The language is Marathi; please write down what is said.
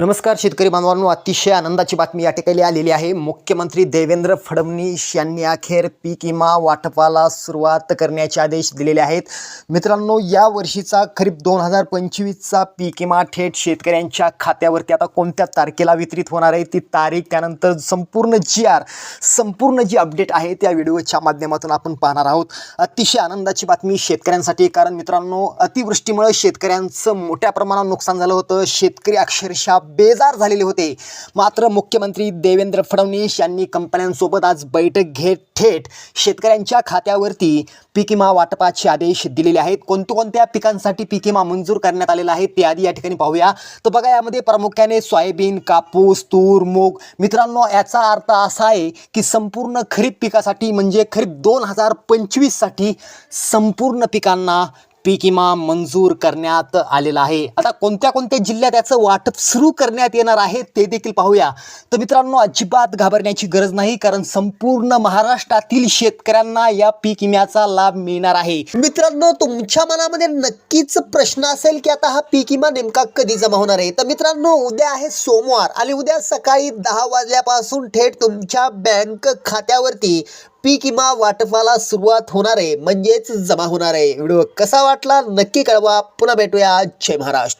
नमस्कार शेतकरी बांधवांनो. अतिशय आनंदाची बातमी या ठिकाणी आलेली आहे. मुख्यमंत्री देवेंद्र फडणवीस यांनी अखेर पीक विमा वाटपाला सुरुवात करण्याचे आदेश दिलेले आहेत. मित्रांनो या वर्षीचा खरीप दोन हजार पंचवीसचा पीक विमा थेट शेतकऱ्यांच्या खात्यावरती आता कोणत्या तारखेला वितरित होणार आहे ती तारीख त्यानंतर संपूर्ण जी आर संपूर्ण जी अपडेट आहे त्या व्हिडिओच्या माध्यमातून आपण पाहणार आहोत. अतिशय आनंदाची बातमी शेतकऱ्यांसाठी कारण मित्रांनो अतिवृष्टीमुळे शेतकऱ्यांचं मोठ्या प्रमाणात नुकसान झालं होतं. शेतकरी अक्षरशः बेजार झालेले होते. मात्र मुख्यमंत्री देवेंद्र फडणवीस यांनी कंपन्यांसोबत आज बैठक घेत थेट शेतकऱ्यांच्या खात्यावरती पीक विमा वाटपाचे आदेश दिलेले आहेत. कोणत्या कोणत्या पिकांसाठी पीक विमा मंजूर करण्यात आलेला आहे ते आधी या ठिकाणी पाहूया. तर बघा यामध्ये प्रामुख्याने सोयाबीन कापूस तूर मूग. मित्रांनो याचा अर्थ असा आहे की संपूर्ण खरीप पिकासाठी म्हणजे खरीप दोन हजार पंचवीससाठी संपूर्ण पिकांना पीक विमा मंजूर करण्यात आलेला आहे. आता कोणत्या कोणत्या जिल्ह्यात याचं वाटप सुरू करण्यात येणार आहे ते देखील पाहूया. तर मित्रांनो अजिबात घाबरण्याची गरज नाही कारण संपूर्ण महाराष्ट्रातील शेतकऱ्यांना या पीक विम्याचा लाभ मिळणार आहे. मित्रांनो तुमच्या मनामध्ये नक्कीच प्रश्न असेल की आता हा पीक विमा नेमका कधी जमा होणार आहे? तर मित्रांनो उद्या आहे सोमवार आणि उद्या सकाळी दहा वाजल्यापासून थेट तुमच्या बँक खात्यावरती पीक विमा वाटपाला सुरुवात होणार आहे म्हणजेच जमा होणार आहे. व्हिडिओ कसा वाटला नक्की कळवा. पुन्हा भेटूया. जय महाराष्ट्र.